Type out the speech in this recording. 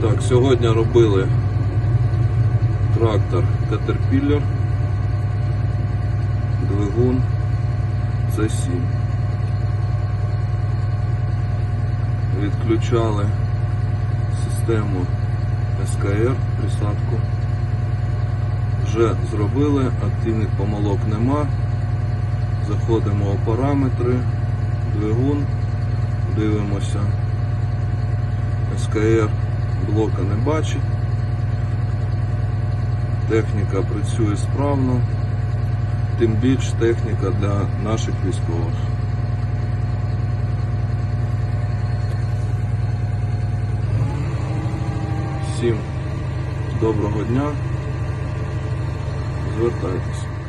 Так, сьогодні робили трактор Caterpillar, двигун C7. Відключали систему СКР, присадку. Вже зробили, активних помилок нема. Заходимо у параметри, двигун, дивимося. СКР блока не бачить. Техніка працює справно, тим більш техніка для наших військових. Всім доброго дня. Звертайтеся.